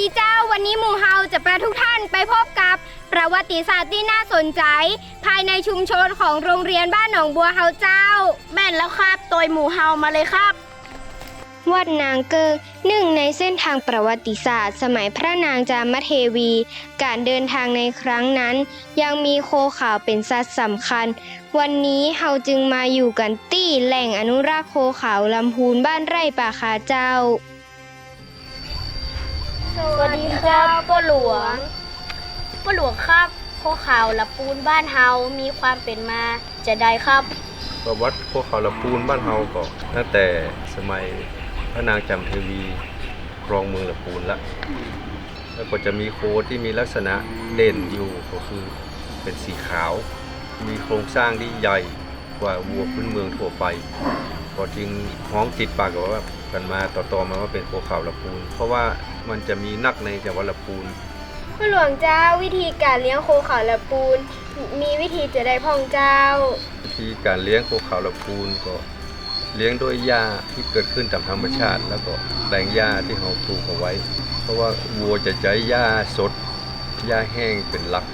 ดีเจ้า วันนี้หมู่เฮาจะพาทุกท่านไปพบกับประวัติศาสตร์ที่น่าสนใจ ภายในชุมชนของโรงเรียนบ้านหนองบัวเฮาเจ้า แม่นแล้วครับโดยหมู่เฮามาเลยครับ วัดนางเกิงหนึ่งในเส้นทางประวัติศาสตร์ สมัยพระนางจามเทวี การเดินทางในครั้งนั้น ยังมีโคขาวเป็นสัตว์สำคัญ วันนี้เฮาจึงมาอยู่กันที่แหล่งอนุรักษ์โคขาวลำพูนบ้านไร่ป่าคาเจ้า สวัสดีครับป้าหลวงป้าหลวงครับโคข่าวละปูนบ้านเฮามีความเป็นมาจะได้ครับประวัติพวกเขาละปูนบ้านเฮาก็ตั้งแต่สมัยพระนางจำเทวีครองเมืองละปูนละแล้วก็จะมีโคที่มีลักษณะเด่นอยู่ก็คือเป็นสีขาว มีโครงสร้างที่ใหญ่กว่าวัวพื้นเมืองทั่วไป ก็จึงห้องติดปากกันว่ากันมาต่อๆมาว่าเป็นโคขาวละปูน เพราะว่ามันจะมีนักในจังหวัดละปูนผู้หลวงเจ้าวิธีการเลี้ยงโคขาวและปูน มีวิธีจะได้พ่องเจ้า วิธีการเลี้ยงโคขาวละปูนก็เลี้ยงด้วยหญ้าที่เกิดขึ้นตามธรรมชาติ แล้วก็แปลงหญ้าที่เราปลูกเอาไว้ เพราะว่าวัวจะใช้หญ้าสดหญ้าแห้งเป็นหลัก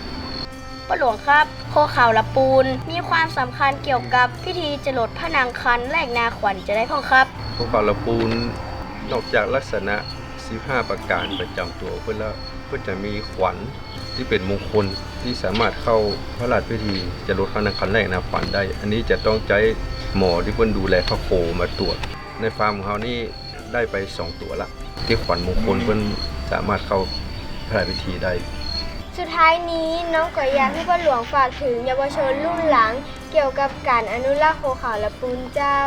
ป้าหลวงครับโคขาวละปูน มีความสำคัญเกี่ยวกับพิธีจรดพระนางคันแลกนาขวัญจะได้พ่องครับโคขาวละปูนนอกจากลักษณะ 15 ประการประจำตัวเพื่อแล้วก็จะมีขวัญที่เป็นมงคลที่สามารถเข้าพระราชพิธีจะลดพระนางคันแรกนาขวัญได้ อันนี้จะต้องใช้หมอที่เพิ่นดูแลพระโคมาตรวจ ในฟาร์มของเขานี่ได้ไป 2 ตัวละ ที่ขวัญมงคลเพิ่นสามารถเข้าพระราชพิธีได้ สุดท้ายนี้น้องก็อยอยากให้พ่อหลวงฝากถึงเยาวชนรุ่นหลัง เกี่ยวกับการอนุรักษ์โคขาวและปูนเจ้า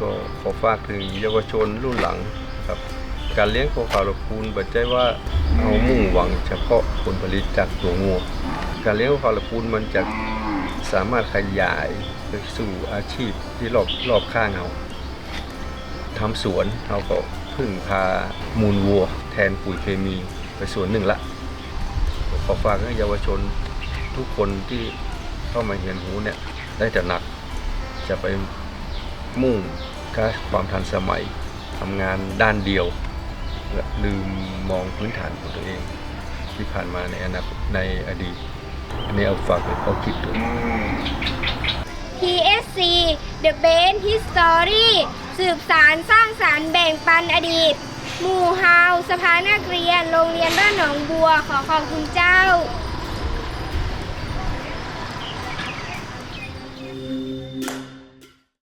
ก็ขอฝากถึงเยาวชนรุ่นหลังครับ การเลี้ยงโคขาวและปูนบัดใจว่าเอามุ่งหวังเฉพาะผลผลิตจากตัวงัวการเลี้ยงโคขาวและปูนมันจะสามารถขยายไปสู่อาชีพที่รอบรอบข้างเราทำสวนเราก็พึ่งพามูลวัว แทนปุ๋ยเคมีไปส่วนหนึ่งละ ขอฝากให้เยาวชนทุกคนที่เข้ามาเรียนรู้เนี่ยได้แต่หนักจะไปมุ่งค่าความทันสมัยทำงานด้านเดียวและลืมมองพื้นฐานของตัวเอง ที่ผ่านมาในอนาคตในอดีต อันนี้เอาฝากเป็นข้อคิดด้วย PSC The Best History สืบสารสร้างสารรค์แบ่งปันอดีต หมู่เฮาสภานักเรียน โรงเรียนบ้านหนองบัว ขอขอบคุณเจ้า